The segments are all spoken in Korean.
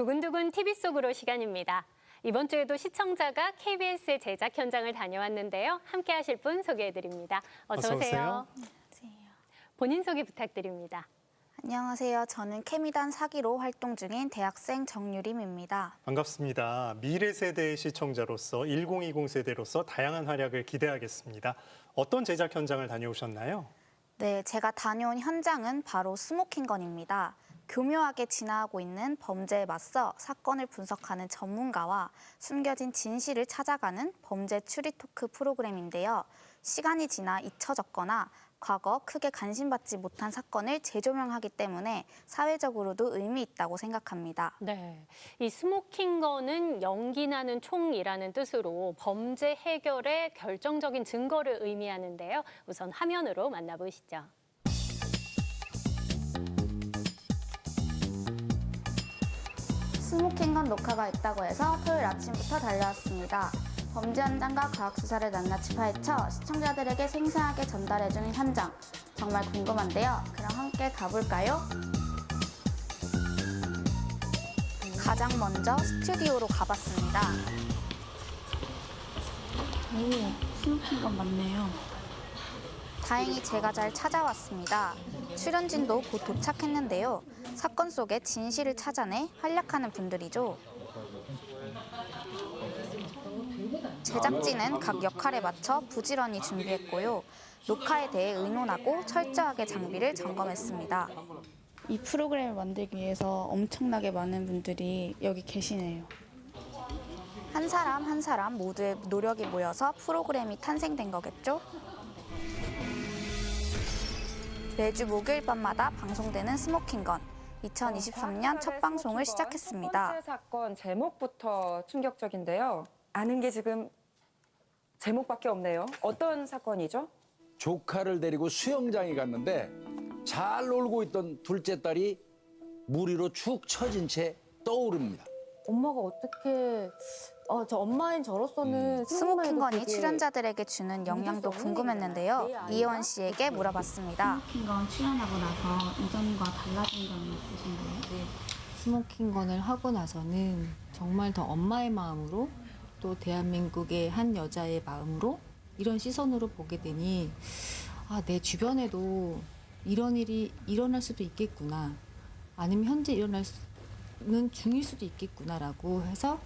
두근두근 TV 속으로 시간입니다. 이번 주에도 시청자가 KBS의 제작 현장을 다녀왔는데요. 함께 하실 분 소개해 드립니다. 어서, 어서 오세요. 오세요. 본인 소개 부탁드립니다. 안녕하세요. 저는 케미단 사기로 활동 중인 대학생 정유림입니다. 반갑습니다. 미래 세대의 시청자로서 1020 세대로서 다양한 활약을 기대하겠습니다. 어떤 제작 현장을 다녀오셨나요? 네, 제가 다녀온 현장은 바로 스모킹건입니다. 교묘하게 진화하고 있는 범죄에 맞서 사건을 분석하는 전문가와 숨겨진 진실을 찾아가는 범죄 추리 토크 프로그램인데요. 시간이 지나 잊혀졌거나 과거 크게 관심받지 못한 사건을 재조명하기 때문에 사회적으로도 의미 있다고 생각합니다. 네. 이 스모킹건은 연기 나는 총이라는 뜻으로 범죄 해결의 결정적인 증거를 의미하는데요. 우선 화면으로 만나보시죠. 스모킹건 녹화가 있다고 해서 토요일 아침부터 달려왔습니다. 범죄 현장과 과학 수사를 낱낱이 파헤쳐 시청자들에게 생생하게 전달해주는 현장 정말 궁금한데요. 그럼 함께 가볼까요? 가장 먼저 스튜디오로 가봤습니다. 오, 스모킹건 맞네요. 다행히 제가 잘 찾아왔습니다. 출연진도 곧 도착했는데요. 사건 속의 진실을 찾아내 활약하는 분들이죠. 제작진은 각 역할에 맞춰 부지런히 준비했고요. 녹화에 대해 의논하고 철저하게 장비를 점검했습니다. 이 프로그램을 만들기 위해서 엄청나게 많은 분들이 여기 계시네요. 한 사람 한 사람 모두의 노력이 모여서 프로그램이 탄생된 거겠죠? 매주 목요일 밤마다 방송되는 스모킹건. 2023년 첫 방송을 첫 시작했습니다. 번째 사건 제목부터 충격적인데요. 아는 게 지금 제목밖에 없네요. 어떤 사건이죠? 조카를 데리고 수영장에 갔는데 잘 놀고 있던 둘째 딸이 물 위로 축 처진 채 떠오릅니다. 엄마가 어떻게 어, 저 엄마인 저로서는 생각만 해도 스모킹건이 되게 출연자들에게 주는 영향도 없는 궁금했는데요. 이혜원 씨에게 물어봤습니다. 스모킹건 출연하고 나서 이전과 달라진 점이 있으신가요? 스모킹건을 하고 나서는 정말 더 엄마의 마음으로 또 대한민국의 한 여자의 마음으로 이런 시선으로 보게 되니 아, 내 주변에도 이런 일이 일어날 수도 있겠구나. 아니면 현재 일어날 수 는 중일 수도 있겠구나라고 해서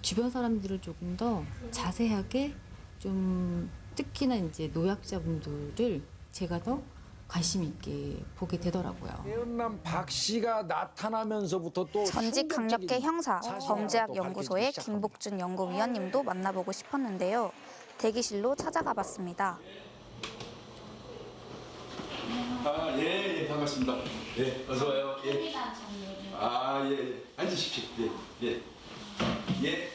주변 사람들을 조금 더 자세하게 좀 특히나 이제 노약자분들을 제가 더 관심 있게 보게 되더라고요. 태연남 박 씨가 나타나면서부터 또 전직 강력계 형사 범죄학 또 연구소의. 김복준 연구위원님도 만나보고 싶었는데요. 대기실로 찾아가 봤습니다. 아, 예, 예, 반갑습니다. 예, 어서 와요. 예. 아, 예, 예. 앉으십시오. 예, 예. 예.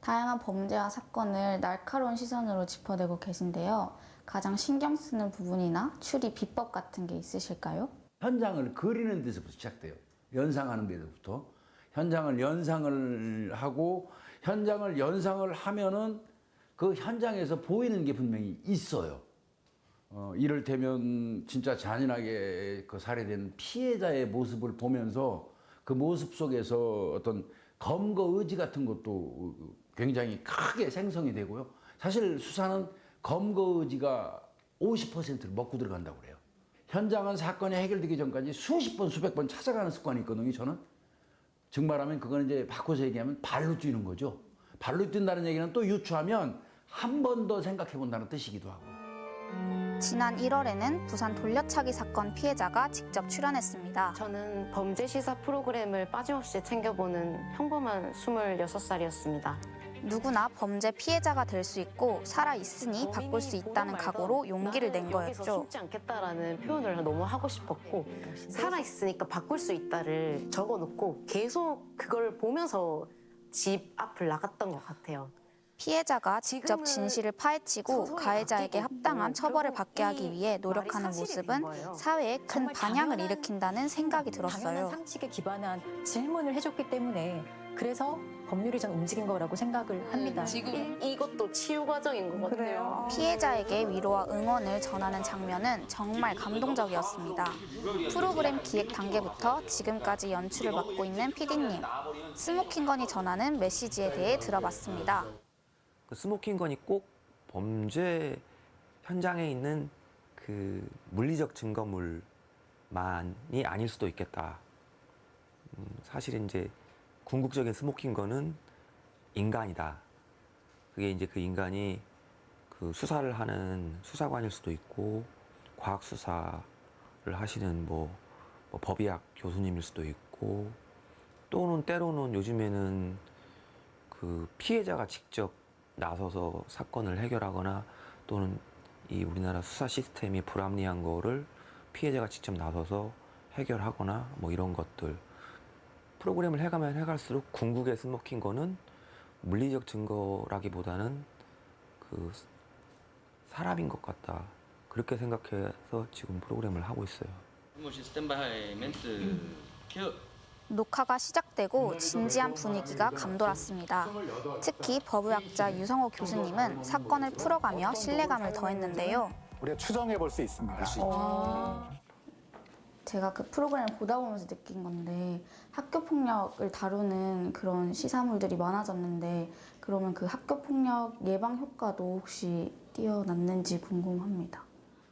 다양한 범죄와 사건을 날카로운 시선으로 짚어내고 계신데요. 가장 신경 쓰는 부분이나 추리 비법 같은 게 있으실까요? 현장을 그리는 데서부터 시작돼요. 연상하는 데서부터. 현장을 연상을 하고 현장을 연상을 하면은 그 현장에서 보이는 게 분명히 있어요. 어, 이를테면 진짜 잔인하게 그 살해된 피해자의 모습을 보면서 그 모습 속에서 어떤 검거 의지 같은 것도 굉장히 크게 생성이 되고요. 사실 수사는 검거 의지가 50%를 먹고 들어간다고 그래요. 현장은 사건이 해결되기 전까지 수십 번, 수백 번 찾아가는 습관이 있거든요, 저는. 증말하면 그거는 이제 바꿔서 얘기하면 발로 뛰는 거죠. 발로 뛴다는 얘기는 또 유추하면 한 번 더 생각해 본다는 뜻이기도 하고. 지난 1월에는 부산 돌려차기 사건 피해자가 직접 출연했습니다. 저는 범죄 시사 프로그램을 빠짐없이 챙겨보는 평범한 26살이었습니다. 누구나 범죄 피해자가 될 수 있고 살아 있으니 바꿀 수 있다는 각오로 용기를 낸 거였죠. 숨지 않겠다라는 표현을 너무 하고 싶었고 살아 있으니까 바꿀 수 있다를 적어놓고 계속 그걸 보면서 집 앞을 나갔던 것 같아요. 피해자가 직접 진실을 파헤치고 가해자에게 합당한 처벌을 받게 하기 이 위해 노력하는 모습은. 사회에 큰 반향을 일으킨다는 생각이 당연한 들었어요. 상식에 기반한 질문을 해줬기 때문에 그래서 법률이전 움직인 거라고 생각을 합니다. 지금 이, 이것도 치유 과정인 것 같아요. 피해자에게 위로와 응원을 전하는 장면은 정말 감동적이었습니다. 프로그램 기획 단계부터 지금까지 연출을 맡고 있는 PD님, 스모킹건이 전하는 메시지에 대해 들어봤습니다. 그 스모킹건이 꼭 범죄 현장에 있는 그 물리적 증거물만이 아닐 수도 있겠다. 음, 사실 이제 궁극적인 스모킹건은 인간이다. 그게 이제 그 인간이 그 수사를 하는 수사관일 수도 있고 과학 수사를 하시는 뭐, 뭐 법의학 교수님일 수도 있고 또는 때로는 요즘에는 그 피해자가 직접 나서서 사건을 해결하거나 또는 이 우리나라 수사 시스템이 불합리한 거를 피해자가 직접 나서서 해결하거나 뭐 이런 것들 프로그램을 해가면 해갈수록 궁극의 스모킹 거는 물리적 증거라기보다는 그 사람인 것 같다 그렇게 생각해서 지금 프로그램을 하고 있어요. 녹화가 시작되고 진지한 분위기가 감돌았습니다. 특히 법의학자 유성호 교수님은 사건을 풀어가며 신뢰감을 더했는데요. 우리가 추정해 볼 수 있습니다. 제가 그 프로그램을 보다 보면서 느낀 건데 학교 폭력을 다루는 그런 시사물들이 많아졌는데 그러면 그 학교 폭력 예방 효과도 혹시 뛰어났는지 궁금합니다.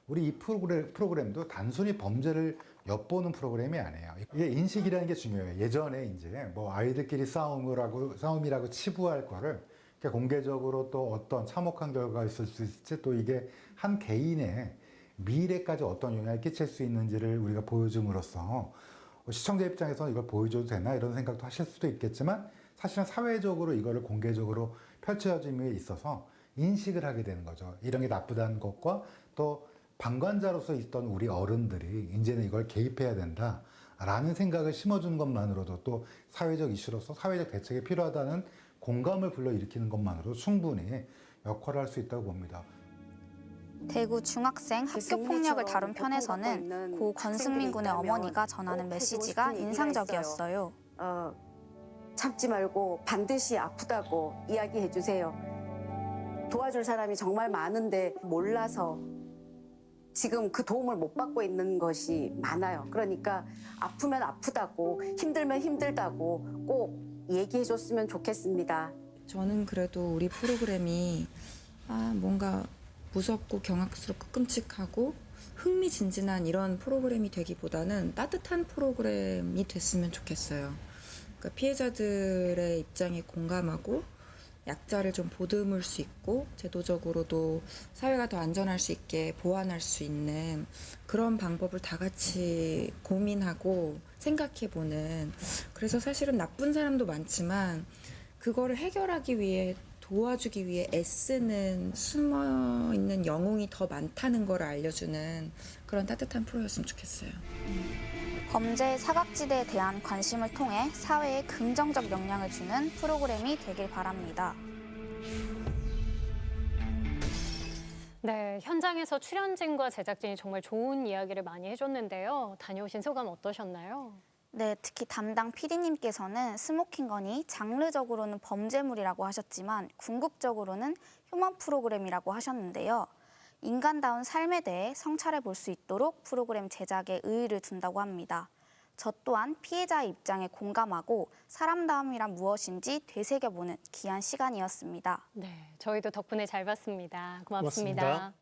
우리 이 프로그램, 프로그램도 단순히 범죄를 엿보는 프로그램이 아니에요. 이게 인식이라는 게 중요해요. 예전에 이제 뭐 아이들끼리 싸움을 하고 싸움이라고 치부할 거를 공개적으로 또 어떤 참혹한 결과가 있을 수 있을지 또 이게 한 개인의 미래까지 어떤 영향을 끼칠 수 있는지를 우리가 보여줌으로써 시청자 입장에서는 이걸 보여줘도 되나 이런 생각도 하실 수도 있겠지만 사실은 사회적으로 이거를 공개적으로 펼쳐짐에 있어서 인식을 하게 되는 거죠. 이런 게 나쁘다는 것과 또 방관자로서 있던 우리 어른들이 이제는 이걸 개입해야 된다 라는 생각을 심어주는 것만으로도 또 사회적 이슈로서 사회적 대책이 필요하다는 공감을 불러일으키는 것만으로도 충분히 역할을 할 수 있다고 봅니다. 대구 중학생 학교 폭력을 다룬 편에서는 고 권승민 군의 어머니가 전하는 메시지가 인상적이었어요. 어, 참지 말고 반드시 아프다고 이야기해 주세요. 도와줄 사람이 정말 많은데 몰라서 지금 그 도움을 못 받고 있는 것이 많아요. 그러니까 아프면 아프다고 힘들면 힘들다고 꼭 얘기해 줬으면 좋겠습니다. 저는 그래도 우리 프로그램이 아, 뭔가 무섭고 경악스럽고 끔찍하고 흥미진진한 이런 프로그램이 되기보다는 따뜻한 프로그램이 됐으면 좋겠어요. 그러니까 피해자들의 입장에 공감하고 약자를 좀 보듬을 수 있고 제도적으로도 사회가 더 안전할 수 있게 보완할 수 있는 그런 방법을 다 같이 고민하고 생각해 보는 그래서 사실은 나쁜 사람도 많지만 그거를 해결하기 위해 도와주기 위해 애쓰는 숨어 있는 영웅이 더 많다는 걸 알려주는 그런 따뜻한 프로였으면 좋겠어요. 범죄의 사각지대에 대한 관심을 통해 사회에 긍정적 영향을 주는 프로그램이 되길 바랍니다. 네, 현장에서 출연진과 제작진이 정말 좋은 이야기를 많이 해줬는데요. 다녀오신 소감 어떠셨나요? 네, 특히 담당 PD님께서는 스모킹건이 장르적으로는 범죄물이라고 하셨지만 궁극적으로는 휴먼 프로그램이라고 하셨는데요. 인간다운 삶에 대해 성찰해 볼 수 있도록 프로그램 제작에 의의를 둔다고 합니다. 저 또한 피해자의 입장에 공감하고 사람다움이란 무엇인지 되새겨보는 귀한 시간이었습니다. 네, 저희도 덕분에 잘 봤습니다. 고맙습니다. 고맙습니다.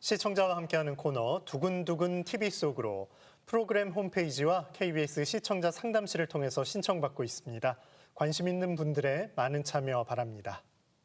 시청자와 함께하는 코너 두근두근 TV 속으로 프로그램 홈페이지와 KBS 시청자 상담실을 통해서 신청받고 있습니다. 관심 있는 분들의 많은 참여 바랍니다.